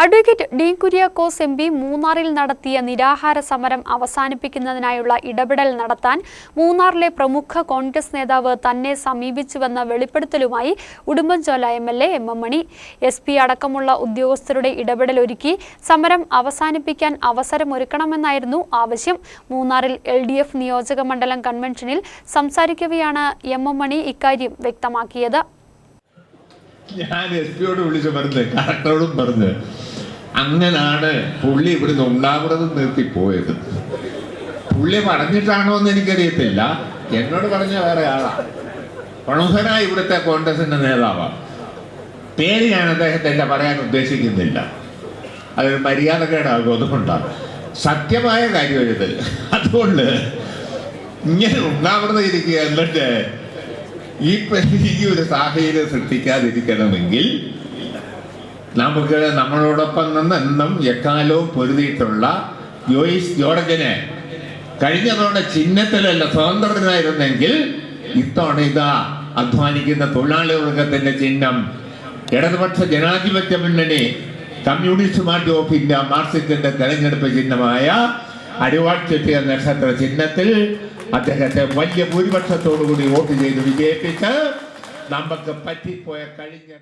Advocate Dean Kuriakose M. P. മൂന്നാറിൽ നടത്തിയ നിരാഹാര സമരം അവസാനിപ്പിക്കുന്നതിനായുള്ള ഇടപെടൽ നടത്താൻ മൂന്നാറിലെ പ്രമുഖ കോൺഗ്രസ് നേതാവ് തന്നെ സമീപിച്ചുവെന്ന വെളിപ്പെടുത്തലുമായി Udumbanchola M. L. A. M. M. Mani. S. P. അടക്കമുള്ള ഉദ്യോഗസ്ഥരുടെ ഇടപെടൽ ഒരുക്കി സമരം അവസാനിപ്പിക്കാൻ അവസരമൊരുക്കണമെന്നായിരുന്നു ആവശ്യം. മൂന്നാറിൽ എൽ. ഡി. എഫ്. നിയോജക മണ്ഡലം കൺവെൻഷനിൽ സംസാരിക്കവെയാണ് എം. എം. മണി ഇക്കാര്യം വ്യക്തമാക്കിയത്. ഞാൻ എസ് പിയോട് വിളിച്ച് പറഞ്ഞ് കളക്ടറോടും പറഞ്ഞ് അങ്ങനാണ് പുള്ളി ഇവിടുന്ന് ഉണ്ടാവുന്നത് നിർത്തി പോയത് പുള്ളി പറഞ്ഞിട്ടാണോ എന്ന് എനിക്കറിയത്തില്ല. എന്നോട് പറഞ്ഞ വേറെ ആളാ. പ്രമുഖനായ ഇവിടുത്തെ കോൺഗ്രസിന്റെ നേതാവാണ് പേര് ഞാൻ അദ്ദേഹത്തിന്റെ പറയാൻ ഉദ്ദേശിക്കുന്നില്ല. അതൊരു മര്യാദക്കേടാകും അതുകൊണ്ടാണ്. സത്യമായ കാര്യം എഴുതൽ അതുകൊണ്ട് ഇങ്ങനെ ഉണ്ടാവുന്നത് ഇരിക്കുക എന്നിട്ട് ഈ ഒരു സാഹചര്യം സൃഷ്ടിക്കാതിരിക്കണമെങ്കിൽ നമുക്ക് നമ്മളോടൊപ്പം നിന്ന് എന്നും എക്കാലവും പൊരുതിയിട്ടുള്ള ജോയിസ് ജോർജിനെ കഴിഞ്ഞ തവണ ചിഹ്നത്തിലല്ല സ്വതന്ത്രനായിരുന്നെങ്കിൽ ഇത്തവണ ഇതാ അധ്വാനിക്കുന്ന തൊഴിലാളി വർഗത്തിന്റെ ചിഹ്നം ഇടതുപക്ഷ ജനാധിപത്യ മുന്നണി കമ്മ്യൂണിസ്റ്റ് പാർട്ടി ഓഫ് ഇന്ത്യ മാർക്സിസ്റ്റിന്റെ തെരഞ്ഞെടുപ്പ് ചിഹ്നമായ അരിവാൾ ചെട്ടിയ നക്ഷത്ര ചിഹ്നത്തിൽ അദ്ദേഹത്തെ വലിയ ഭൂരിപക്ഷത്തോടു കൂടി വോട്ട് ചെയ്ത് വിജയിപ്പിച്ച് നമുക്ക് പറ്റിപ്പോയ കഴിഞ്ഞ